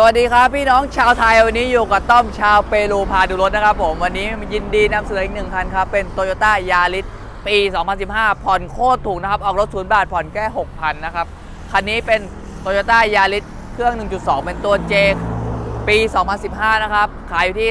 สวัสดีครับพี่น้องชาวไทยวันนี้อยู่กับต้อมชาวเปรูพาดูรถนะครับผมวันนี้ยินดีนำเสนออีกหนึ่งคันครับ เป็น Toyota Yaris ปี 2015 ผ่อนโคตรถูกนะครับ ออกรถศูนย์บาทผ่อนแค่ 6,000 นะครับ คันนี้เป็น Toyota Yaris เครื่อง 1.2 เป็นตัว J ปี 2015 นะครับ ขายอยู่ที่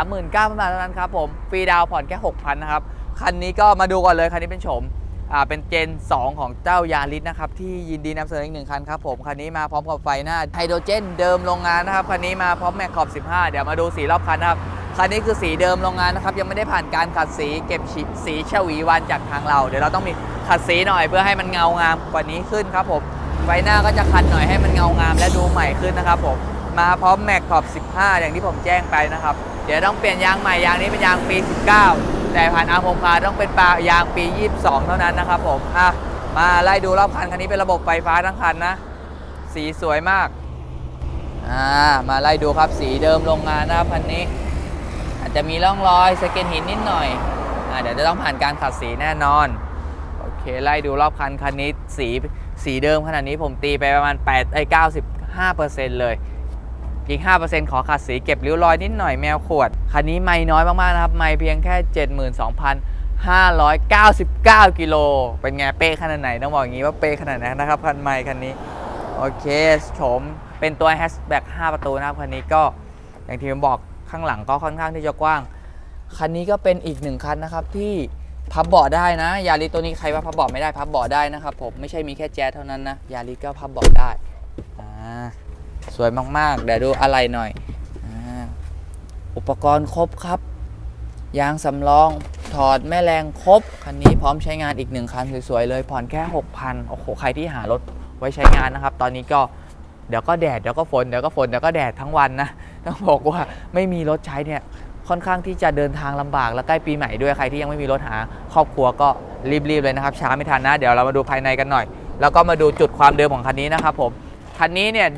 339,000 บาทเท่านั้นครับผมฟรีดาวผ่อนแค่ 6,000 นะครับ คันนี้ก็มาดูก่อนเลยคันนี้เป็นโฉมอ่า เป็นเจน 2 ของเจ้ายาริสนะครับ ที่ยินดีนำเสนออีกหนึ่งคันครับผม คันนี้มาพร้อมกับไฟหน้าไฮโดรเจนเดิมโรงงานนะครับ คันนี้มาพร้อมแม็กขอบ 15 เดี๋ยวมาดูสีรอบคันนะครับ คันนี้คือสีเดิมโรงงานนะครับ ยังไม่ได้ผ่านการขัดสีเก็บฉีสีฉวีวันจากทางเรา เดี๋ยวเราต้องมีขัดสีหน่อยเพื่อให้มันเงางามกว่านี้ขึ้นครับผมไฟหน้าก็จะคันหน่อยให้มันเงางามและดูใหม่ขึ้นนะครับผมมาพร้อมแม็กขอบ 15 อย่างที่ผมแจ้งไปนะครับ เดี๋ยวต้องเปลี่ยนยางใหม่ยางนี้เป็นยางปี 19 แต่ผ่านอาร์มโฮมคาต้องเป็นปลายางปี 22 เท่านั้นนะครับผมอะมาไล่ดูรอบคันคันนี้เป็นระบบไฟฟ้าทั้งคันนะ สีสวยมากอ่ามาไล่ดูครับสีเดิมโรงงานนะครับคันนี้ อาจจะมีร่องรอยสเก็นหินนิดหน่อยอ่าเดี๋ยวจะต้องผ่านการขัดสีแน่นอนโอเคไล่ดูรอบคันคันนี้สีสีเดิมขนาดนี้ผมตีไปประมาณ8ไอ้95%เลย อีก 5%ขอขัดสีเก็บริ้วรอยนิดหน่อยแมวขวด คันนี้ไม่น้อยมาก ๆ นะครับ ไม่เพียงแค่ 72,599 กิโล เป็นไงเป๊ะขนาดไหน ต้องบอกอย่างนี้ว่าเป๊ะขนาดไหนนะครับ คันไม่คันนี้ โอเคโฉมเป็นตัวแฮชแบ็ก5ประตูนะครับ คันนี้ก็อย่างที่ผมบอกข้างหลังก็ค่อนข้างที่จะกว้าง คันนี้ก็เป็นอีกหนึ่งคันนะครับที่พับเบาะได้นะ ยาริตัวนี้ใครว่าพับเบาะไม่ได้พับเบาะได้นะครับผมไม่ใช่มีแค่แจ๊สเท่านั้นนะยาริก็พับเบาะได้อ่า สวยมากๆ เดี๋ยวดูอะไรหน่อยออุปกรณ์ครบครับ ยางสำรองถอดแม่แรงครบ คันนี้พร้อมใช้งานอีกหนึ่งคันสวยๆ เลยผ่อนแค่ 6,000 โอ้โห ใครที่หารถไว้ใช้งานนะครับ ตอนนี้ก็เดี๋ยวก็แดดเดี๋ยวก็ฝนเดี๋ยวก็ฝนเดี๋ยวก็แดดทั้งวันนะ ต้องบอกว่าไม่มีรถใช้เนี่ยค่อนข้างที่จะเดินทางลำบากและใกล้ปีใหม่ด้วยใครที่ยังไม่มีรถหา ครอบครัวก็รีบๆเลยนะครับ ช้าไม่ทันนะ เดี๋ยวเรามาดูภายในกันหน่อย แล้วก็มาดูจุดความเดิมของคันนี้นะครับผมคันนี้เนี่ย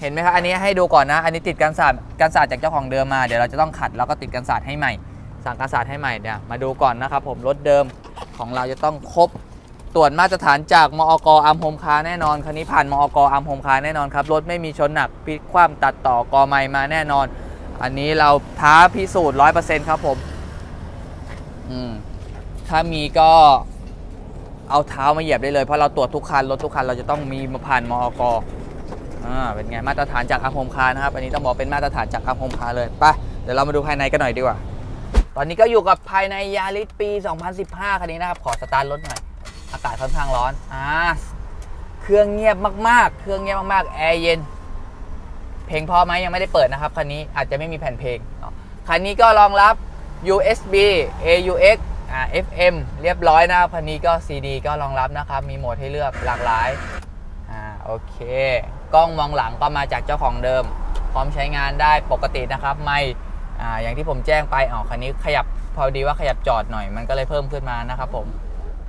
เห็นไหมครับอันนี้ให้ดูก่อนนะ อันนี้ติดกันสาดกันสาดจากเจ้าของเดิมมาเดี๋ยวเราจะต้องขัดแล้วก็ติดกันสาดให้ใหม่ สั่งกันสาดให้ใหม่เดี๋ยมาดูก่อนนะครับผมรถเดิมของเราจะต้องครบตรวจมาตรฐานจากมอกอัมโฮมคาแน่นอนคันนี้ผ่านมอกอัมโฮมคาแน่นอนครับรถไม่มีชนหนักพลิกคว่ำตัดต่อกอไม้มาแน่นอน อันนี้เราท้าพิสูจน์ร้อยเปอร์เซ็นต์ครับผมอืมถ้ามีก็เอาเท้ามาเหยียบได้เลยเพราะเราตรวจทุกคันรถทุกคันเราจะต้องมีมาผ่านมอก อ่าเป็นไงมาตรฐานจากอาร์มโฮมคานะครับอันนี้ต้องบอกเป็นมาตรฐานจากอาร์มโฮมคาเลยไปเดี๋ยวเรามาดูภายในกันหน่อยดีกว่า ตอนนี้ก็อยู่กับภายในยาริสปี 2015 คันนี้นะครับ ขอสตาร์ทรถหน่อย อากาศค่อนข้างร้อนอ่าเครื่องเงียบมากๆ เครื่องเงียบมากๆแอร์เย็นเพลงพอไหมยังไม่ได้เปิดนะครับคันนี้อาจจะไม่มีแผ่นเพลงคันนี้ก็รองรับ USB AUX อ่า FM เรียบร้อยนะครับคันนี้ก็ CD ก็รองรับนะครับ มีโหมดให้เลือกหลากหลาย อ่า โอเค กล้องมองหลังก็มาจากเจ้าของเดิม พร้อมใช้งานได้ปกตินะครับ ไม่อ่าอย่างที่ผมแจ้งไปอ๋อคันนี้ขยับพอดีว่าขยับจอดหน่อยมันก็เลยเพิ่มขึ้นมานะครับผม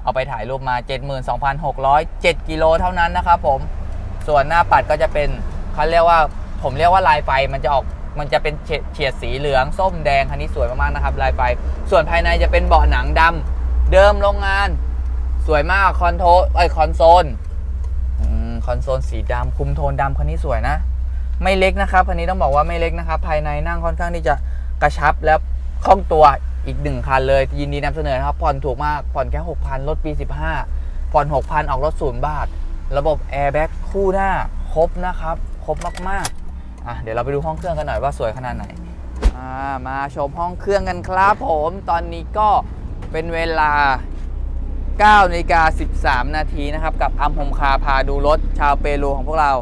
เอาไปถ่ายรูปมา 72,607กิโลเท่านั้นนะครับผมส่วนหน้าปัดก็จะเป็นเขาเรียกว่าผมเรียกว่าลายไฟมันจะออกมันจะเป็นเฉียดสีเหลืองส้มแดงคันนี้สวยมากๆนะครับลายไฟ ส่วนภายในจะเป็นเบาะหนังดำเดิมโรงงาน สวยมากคอนโทรไอคอนโซล อืมคอนโซลสีดำคุมโทนดำคันนี้สวยนะ ไม่เล็กนะครับคันนี้ต้องบอกว่าไม่เล็กนะครับ ภายในนั่งค่อนข้างที่จะกระชับและคล่องตัวอีกหนึ่งคันเลย ยินดีนำเสนอนะครับ ผ่อนถูกมากผ่อนแค่6,000รถปี15ผ่อน6,000ออกรถศูนย์บาท ระบบแอร์แบ็กคู่หน้าครบนะครับ ครบมากๆอะเดี๋ยวเราไปดูห้องเครื่องกันหน่อยว่าสวยขนาดไหนมาชมห้องเครื่องกันครับผม ตอนนี้ก็เป็นเวลา 9นาฬิกา13 นาทีนะครับ กับอัมพมคาพาดูรถชาวเปรูของพวกเรา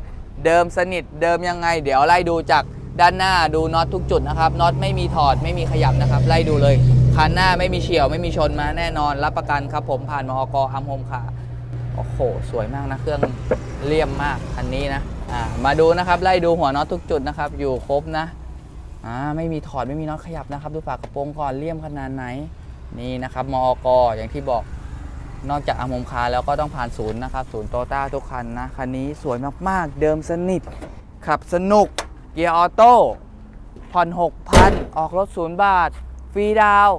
เดิมสนิทเดิมยังไง เดี๋ยวไล่ดูจากด้านหน้าดูน็อตทุกจุดนะครับน็อตไม่มีถอดไม่มีขยับนะครับ ไล่ดูเลยคันหน้าไม่มีเฉียวไม่มีชนมาแน่นอน รับประกันครับผมผ่านมอกอัมพมคาโอ้โห สวยมากนะเครื่องเลี่ยมมากคันนี้นะอ่ามาดูนะครับไล่ดูหัวน็อตทุกจุดนะครับ อยู่ครบนะอ่าไม่มีถอดไม่มีน็อตขยับนะครับ ดูฝากระโปรงก่อนเลี่ยมขนาดไหนนี่นะครับมอกอย่างที่บอก นอกจากอามมคาแล้วก็ต้องผ่านศูนย์นะครับ ศูนย์โตต้าทุกคันนะ คันนี้สวยมากๆ เดิมสนิท ขับสนุก เกียร์ออโต้ ผ่อน6,000 ออกรถศูนย์บาท ฟรีดาว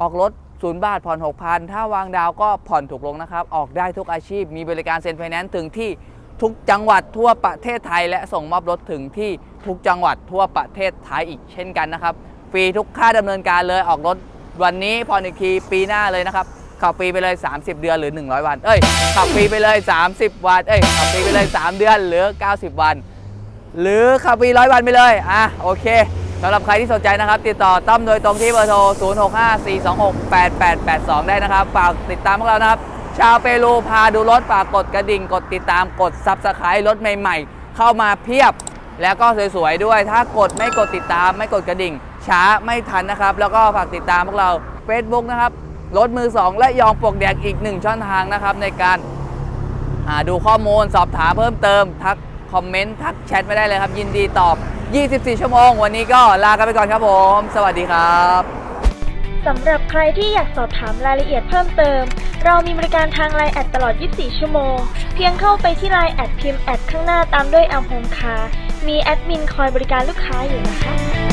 ออกรถศูนย์บาทผ่อน6,000 ถ้าวางดาวก็ผ่อนถูกลงนะครับ ออกได้ทุกอาชีพ มีบริการเซ็นไฟแนนซ์ถึงที่ทุกจังหวัดทั่วประเทศไทย และส่งมอบรถถึงที่ทุกจังหวัดทั่วประเทศไทยอีกเช่นกันนะครับ ฟรีทุกค่าดำเนินการเลยออกรถวันนี้พออีกทีปีหน้าเลยนะครับ ขับฟรีไปเลย 30 เดือนหรือ 100 วัน เอ้ย ขับฟรีไปเลย 30 วัน เอ้ย ขับฟรีไปเลย 3 เดือนหรือ 90 วัน หรือขับฟรีร้อยวันไปเลย อะ โอเคสำหรับใครที่สนใจนะครับ ติดต่อต้อมโดยตรงที่เบอร์โทร 0654268882 ได้นะครับ ฝากติดตามพวกเรานะครับ ชาวเปรูพาดูรถ ฝากกดกระดิ่ง กดติดตาม กดซับสไครต์รถใหม่ ๆ เข้ามาเพียบ แล้วก็สวยๆด้วย ถ้ากดไม่กดติดตาม ไม่กดกระดิ่ง ช้าไม่ทันนะครับ แล้วก็ฝากติดตามพวกเรา Facebook นะครับ รถมือ 2 และยองปลวกแดกอีกหนึ่งช่องทางนะครับ ในการหาดูข้อมูลสอบถามเพิ่มเติม ทักคอมเมนต์ทักแชทไม่ได้เลยครับ ยินดีตอบ 24 ชั่วโมง วันนี้ก็ลากันไปก่อนครับผม สวัสดีครับสำหรับใครที่อยากสอบถามรายละเอียดเพิ่มเติม เรามีบริการทางไลน์แอดตลอด 24 ชั่วโมง เพียงเข้าไปที่ไลน์แอดพิมพ์แอดข้างหน้าตามด้วยแอมโฮมคามีแอดมินคอยบริการลูกค้าอยู่นะคะ